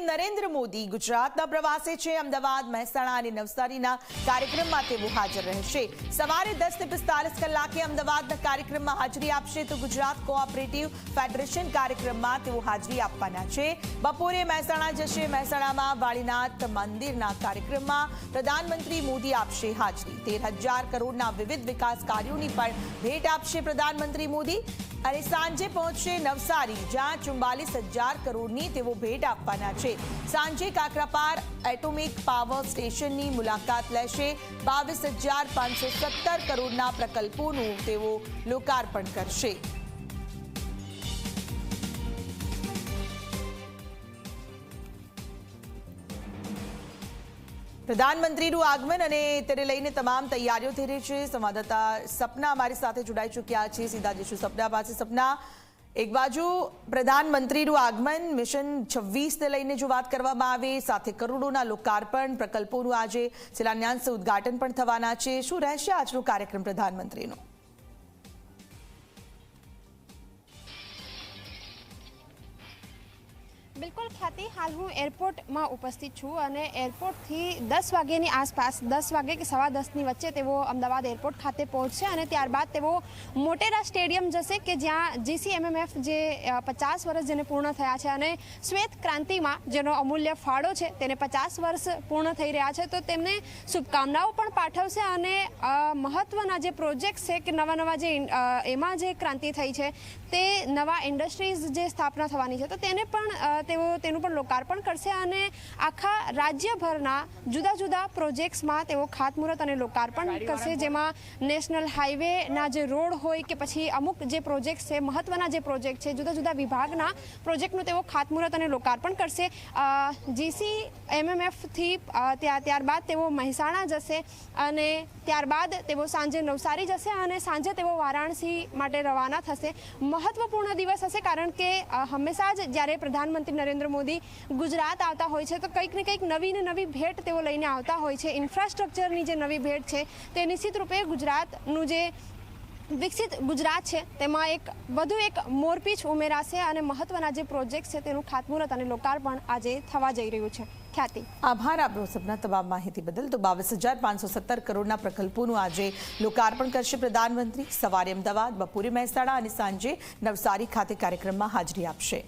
નરેન્દ્ર મોદી ગુજરાતના પ્રવાસે છે. અમદાવાદ, મહેસાણા અને નવસારીના કાર્યક્રમમાં તેઓ હાજર રહેશે. સવારે દસ ને કલાકે અમદાવાદના કાર્યક્રમમાં હાજરી આપશે તો ગુજરાત કોઓપરેટિવ ફેડરેશન કાર્યક્રમમાં તેઓ હાજરી આપવાના છે. બપોરે મહેસાણા જશે. મહેસાણામાં વાળીનાથ મંદિરના કાર્યક્રમમાં પ્રધાનમંત્રી મોદી આપશે હાજરી. તેર કરોડના વિવિધ વિકાસ કાર્યોની પણ ભેટ આપશે પ્રધાનમંત્રી મોદી. અને સાંજે પહોંચશે નવસારી, જ્યાં ચુમ્બાલીસ હજાર કરોડની તેઓ ભેટ આપવાના છે. સાંજે કાકરાપાર એટોમિક પાવર સ્ટેશનની મુલાકાત લેશે. બાવીસ હજાર પાંચસો સત્તર કરોડના પ્રકલ્પોનું તેઓ લોકાર્પણ કરશે. પ્રધાનમંત્રીનું આગમન અને તેને લઈને તમામ તૈયારીઓ થઈ રહી છે. સંવાદદાતા સપના અમારી સાથે જોડાઈ ચૂક્યા છે. સીધા જઈશું સપના પાસે સપના. એક બાજુ પ્રધાનમંત્રીનું આગમન, મિશન છવ્વીસને લઈને જો વાત કરવામાં આવે, સાથે કરોડોના લોકાર્પણ પ્રકલ્પોનું આજે શિલાન્યાસ, ઉદઘાટન પણ થવાના છે. શું રહેશે આજનો કાર્યક્રમ પ્રધાનમંત્રીનો? બિલકુલ ખ્યાતિ. હાલ હું એરપોર્ટમાં ઉપસ્થિત છું અને એરપોર્ટથી દસ વાગ્યાની આસપાસ, દસ વાગે કે સવા દસની વચ્ચે તેઓ અમદાવાદ એરપોર્ટ ખાતે પહોંચશે અને ત્યારબાદ તેઓ મોટેરા સ્ટેડિયમ જશે કે જ્યાં જીસીએમએમએફ જે પચાસ વર્ષ જેને પૂર્ણ થયા છે અને શ્વેત ક્રાંતિમાં જેનો અમૂલ્ય ફાળો છે તેને પચાસ વર્ષ પૂર્ણ થઈ રહ્યા છે, તો તેમને શુભકામનાઓ પણ પાઠવશે અને મહત્ત્વના જે પ્રોજેક્ટ છે કે નવા નવા જે એમાં જે ક્રાંતિ થઈ છે તે નવા ઇન્ડસ્ટ્રીઝ જે સ્થાપના થવાની છે, તો તેને પણ તેઓ તેનું પણ લોકાર્પણ કરશે અને આખા રાજ્યભરના જુદા જુદા પ્રોજેક્ટ્સમાં તેઓ ખાતમુહૂર્ત અને લોકાર્પણ કરશે, જેમાં નેશનલ હાઈવેના જે રોડ હોય કે પછી અમુક જે પ્રોજેક્ટ છે, મહત્વના જે પ્રોજેક્ટ છે, જુદા જુદા વિભાગના પ્રોજેક્ટનું તેઓ ખાતમુહૂર્ત અને લોકાર્પણ કરશે. જીસી એમએમએફથી ત્યાં, ત્યારબાદ તેઓ મહેસાણા જશે અને ત્યારબાદ તેઓ સાંજે નવસારી જશે અને સાંજે તેઓ વારાણસી માટે રવાના થશે. મહત્વપૂર્ણ દિવસ હશે કારણ કે હંમેશા જ જ્યારે પ્રધાનમંત્રી નરેન્દ્ર મોદી ગુજરાત આવતા હોય છે. તો કંઈક ને કંઈક નવી ને નવી ભેટ તેઓ લઈને આવતા હોય છે. ઇન્ફ્રાસ્ટ્રક્ચરની જે નવી ભેટ છે, તે નિશ્ચિત રૂપે ગુજરાતનું જે વિકસિત ગુજરાત છે, તેમાં એક વધુ એક મોરપીચ ઉમેરાશે અને મહત્વના જે પ્રોજેક્ટ છે, તેનું ખાતમુહૂર્ત અને લોકાર્પણ આજે થવા જઈ રહ્યું છે. ખ્યાતિ. આભાર આપણો સબના તમામ માહિતી બદલ. તો બાવીસ હજાર પાંચસો સત્તર કરોડના પ્રકલ્પોનું આજે લોકાર્પણ કરશે પ્રધાનમંત્રી. સવારે અમદાવાદ, બપોરે મહેસાણા અને સાંજે નવસારી ખાતે કાર્યક્રમમાં હાજરી આપશે.